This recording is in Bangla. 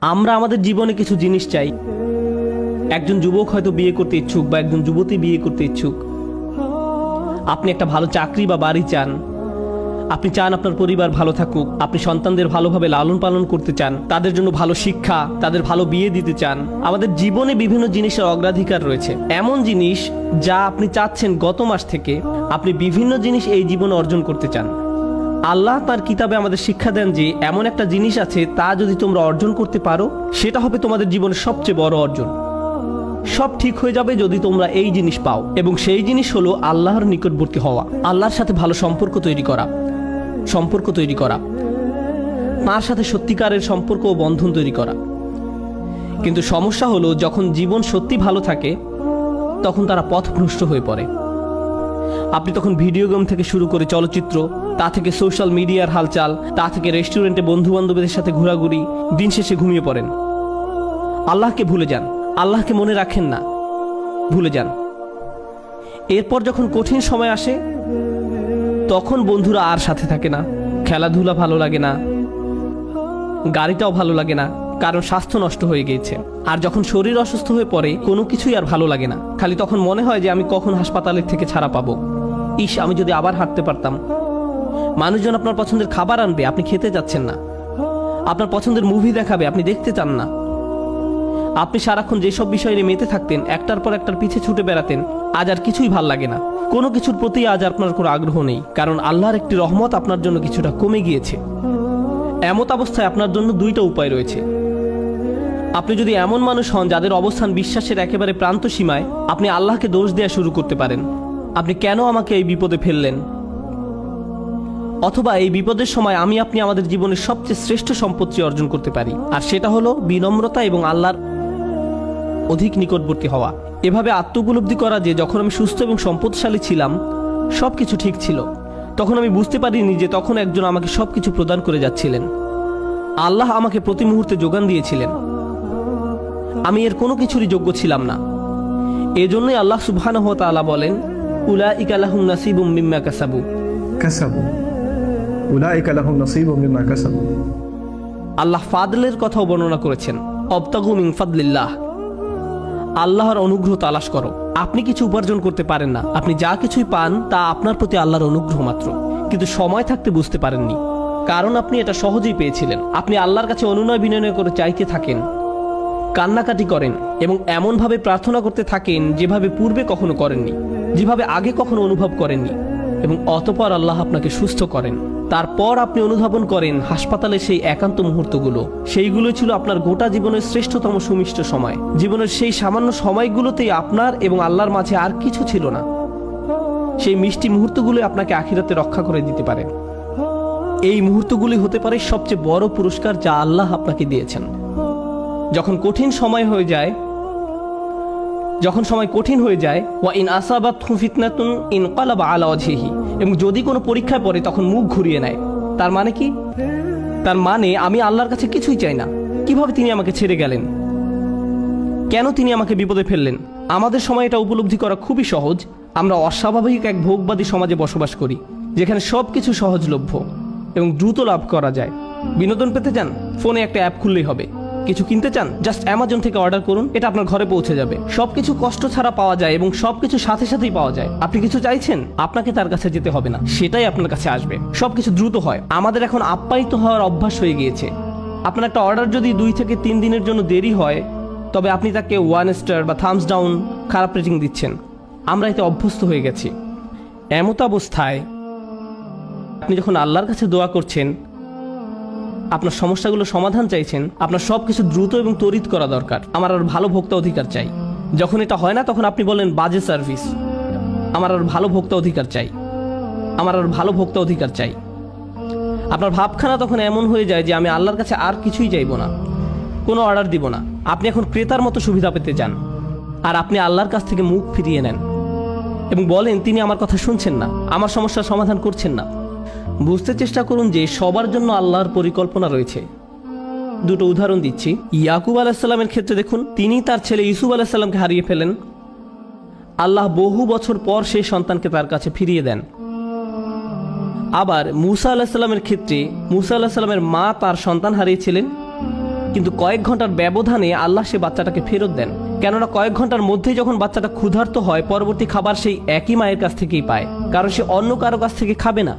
আমরা আমাদের জীবনে কিছু জিনিস চাই। একজন যুবক হয়তো বিয়ে করতে ইচ্ছুক বা একজন যুবতী বিয়ে করতে ইচ্ছুক। আপনি একটা ভালো চাকরি বা বাড়ি চান। আপনি চান আপনার পরিবার ভালো থাকুক। আপনি সন্তানদের ভালোভাবে লালন পালন করতে চান। তাদের জন্য ভালো শিক্ষা, তাদের ভালো বিয়ে দিতে চান। আমাদের জীবনে বিভিন্ন জিনিসের অগ্রাধিকার রয়েছে। এমন জিনিস যা আপনি চাচ্ছেন গত মাস থেকে আপনি বিভিন্ন জিনিস এই জীবনে অর্জন করতে চান। আল্লাহ তার কিতাবে আমাদের শিক্ষা দেন যে এমন একটা জিনিস আছে তা যদি তোমরা অর্জন করতে পারো, সেটা হবে তোমাদের জীবনের সবচেয়ে বড় অর্জন। সব ঠিক হয়ে যাবে যদি তোমরা এই জিনিস পাও এবং সেই জিনিস হলো আল্লাহর নিকটবর্তী হওয়া। আল্লাহর সাথে ভালো সম্পর্ক তৈরি করা। সম্পর্ক তৈরি করা। তার সাথে সত্যিকারের সম্পর্ক ও বন্ধন তৈরি করা। কিন্তু সমস্যা হলো যখন জীবন সত্যি ভালো থাকে, তখন তারা পথভ্রষ্ট হয়ে পড়ে। আপনি তখন ভিডিও গেম থেকে শুরু করে চলচ্চিত্র তা থেকে সোশ্যাল মিডিয়ার হালচাল, তা থেকে রেস্টুরেন্টে বন্ধু বান্ধবীদের সাথে ঘোরাঘুরি, দিন শেষে ঘুমিয়ে পড়েন। আল্লাহকে ভুলে যান। আল্লাহকে মনে রাখেন না। ভুলে যান। এরপর যখন কঠিন সময় আসে, তখন বন্ধুরা আর সাথে থাকে না। খেলাধুলা ভালো লাগে না। গাড়িটাও ভালো লাগে না। কারণ স্বাস্থ্য নষ্ট হয়ে গিয়েছে। আর যখন শরীর অসুস্থ হয়ে পড়ে, কোনো কিছুই আর ভালো লাগে না। খালি তখন মনে হয় যে আমি কখন হাসপাতালের থেকে ছাড়া পাবো। ইস, আমি যদি আবার হাঁটতে পারতাম। মানুষজন আপনার পছন্দের খাবার আনবে, আপনি খেতে যাচ্ছেন না। আপনার পছন্দের মুভি দেখাবে, আপনি দেখতে চান না। আপনি সারাক্ষণ যেসব বিষয় নিয়ে মেতে থাকতেন, একটার পর একটার পিছে ছুটে বেড়াতেন, আজ আর কিছুই ভালো লাগে না। কোনো কিছুর প্রতি আজ আপনার কোনো আগ্রহ নেই, কারণ আল্লাহর একটি রহমত আপনার জন্য কিছুটা কমে গিয়েছে। এমত অবস্থায় আপনার জন্য দুইটা উপায় রয়েছে। আপনি যদি এমন মানুষ হন যাদের অবস্থান বিশ্বাসের একেবারে প্রান্ত সীমায় আপনি আল্লাহকে দোষ দেওয়া শুরু করতে পারেন। আপনি কেন আমাকে এই বিপদে ফেললেন? অথবা এই বিপদের সময় আমি আপনি আমাদের জীবনের সবচেয়ে শ্রেষ্ঠ সম্পত্তি অর্জন করতে পারি। আর সেটা হলো বিনম্রতা এবং আল্লাহর অধিক নিকটবর্তী হওয়া। এভাবে আত্মোপলব্ধি করা যে যখন আমি সুস্থ এবং সম্পদশালী ছিলাম সব কিছু ঠিক ছিল। তখন আমি বুঝতে পারিনি যে তখন একজন আমাকে সব কিছু প্রদান করে যাচ্ছিলেন। আল্লাহ আমাকে প্রতি মুহূর্তে যোগান দিয়েছিলেন। আমি এর কোনো কিছুরই যোগ্য ছিলাম না। এজন্যই আল্লাহ সুবহানাহু ওয়া তাআলা বলেন উলা ইকালাহুম নাসিবুম মিম্মা কাসাবু। কাসাবু। আল্লাহ ফাদলের কথাও বর্ণনা করেছেন আল্লাহর অনুগ্রহ তালাশ করো। আপনি কিছু উপার্জন করতে পারেন না। আপনি যা কিছুই পান, তা আপনার প্রতি আল্লাহর অনুগ্রহ মাত্র। কিন্তু সময় থাকতে বুঝতে পারেননি। কারণ আপনি এটা সহজেই পেয়েছিলেন। আপনি আল্লাহর কাছে অনুনয় বিনয় করে চাইতে থাকেন, কান্নাকাটি করেন, এবং এমনভাবে প্রার্থনা করতে থাকেন যেভাবে পূর্বে কখনো করেননি, যেভাবে আগে কখনো অনুভব করেননি। এবং অতপর আল্লাহ আপনাকে সুস্থ করেন। তারপর আপনি অনুধাবন করেন, হাসপাতালে সেই একান্ত মুহূর্তগুলো। সেইগুলো ছিল আপনার গোটা জীবনের শ্রেষ্ঠতম সুমিষ্ট সময়। জীবনের সেই সামান্য সময়গুলোতেই আপনার এবং আল্লাহর মাঝে আর কিছু ছিল না। সেই মিষ্টি মুহূর্তগুলো আপনাকে আখিরাতে রক্ষা করে দিতে পারে। এই মুহূর্তগুলি হতে পারে সবচেয়ে বড় পুরস্কার যা আল্লাহ আপনাকে দিয়েছেন। যখন কঠিন সময় হয়ে যায় যখন সময় কঠিন হয়ে যায়, ওয়া ইন আসাবাত ফিতনাতুন ইন আলা ওয়াজহিহি। এবং যদি কোনো পরীক্ষায় পড়ে, তখন মুখ ঘুরিয়ে নেয়। তার মানে কি? তার মানে আমি আল্লাহর কাছে কিছুই চাই না। কীভাবে তিনি আমাকে ছেড়ে গেলেন? কেন তিনি আমাকে বিপদে ফেললেন? আমাদের সময় এটা উপলব্ধি করা খুবই সহজ। আমরা অস্বাভাবিক এক ভোগবাদী সমাজে বসবাস করি, যেখানে সব কিছু সহজলভ্য এবং দ্রুত লাভ করা যায়। বিনোদন পেতে চান ফোনে একটা অ্যাপ খুললেই হবে। কিছু কিনতে চান? জাস্ট অ্যামাজন থেকে অর্ডার করুন, এটা আপনার ঘরে পৌঁছে যাবে। সবকিছু কষ্ট ছাড়া পাওয়া যায় এবং সবকিছু সাথে সাথেই পাওয়া যায়। আপনি কিছু চাইছেন? আপনাকে তার কাছে যেতে হবে না। সেটাই আপনার কাছে আসবে। সবকিছু দ্রুত হয়। আমাদের এখন আপ্যায়িত হওয়ার অভ্যাস হয়ে গিয়েছে। আপনার একটা অর্ডার যদি দুই থেকে তিন দিনের জন্য দেরি হয়, তবে আপনি তাকে ওয়ান স্টার বা থামস ডাউন খারাপ রেটিং দিচ্ছেন। আমরা এতে অভ্যস্ত হয়ে গেছি। এমত অবস্থায় আপনি যখন আল্লাহর কাছে দোয়া করছেন আপনার সমস্যাগুলো সমাধান চাইছেন, আপনার সব কিছু দ্রুত এবং তড়িৎ করা দরকার। আমার আর ভালো ভোক্তা অধিকার চাই। যখন এটা হয় না, তখন আপনি বলেন, বাজে সার্ভিস। আমার আর ভালো ভোক্তা অধিকার চাই। আমার আর ভালো ভোক্তা অধিকার চাই। আপনার ভাবখানা তখন এমন হয়ে যায় যে, আমি আল্লাহর কাছে আর কিছুই চাইব না। কোনো অর্ডার দিব না। আপনি এখন ক্রেতার মতো সুবিধা পেতে চান। আর আপনি আল্লাহর কাছ থেকে মুখ ফিরিয়ে নেন। এবং বলেন, তিনি আমার কথা শুনছেন না। আমার সমস্যার সমাধান করছেন না। বুঝতে চেষ্টা করুন যে সবার জন্য আল্লাহর পরিকল্পনা রয়েছে। দুটো উদাহরণ দিচ্ছি। ইয়াকুব আলাহিসাল্লামের ক্ষেত্রে দেখুন, তিনি তার ছেলে ইউসুফ আলাহিসাল্লামকে হারিয়ে ফেলেন। আল্লাহ বহু বছর পর সেই সন্তানকে তার কাছে ফিরিয়ে দেন। আবার মুসা আলাহিসাল্লামের ক্ষেত্রে মুসা আলাহিসাল্লামের মা তার সন্তান হারিয়েছিলেন, কিন্তু কয়েক ঘণ্টার ব্যবধানে আল্লাহ সে বাচ্চাটাকে ফেরত দেন। কেননা কয়েক ঘণ্টার মধ্যেই যখন বাচ্চাটা ক্ষুধার্ত হয়, পরবর্তী খাবার সেই একই মায়ের কাছ থেকেই পায়, কারণ সে অন্য কারও কাছ থেকে খাবে না।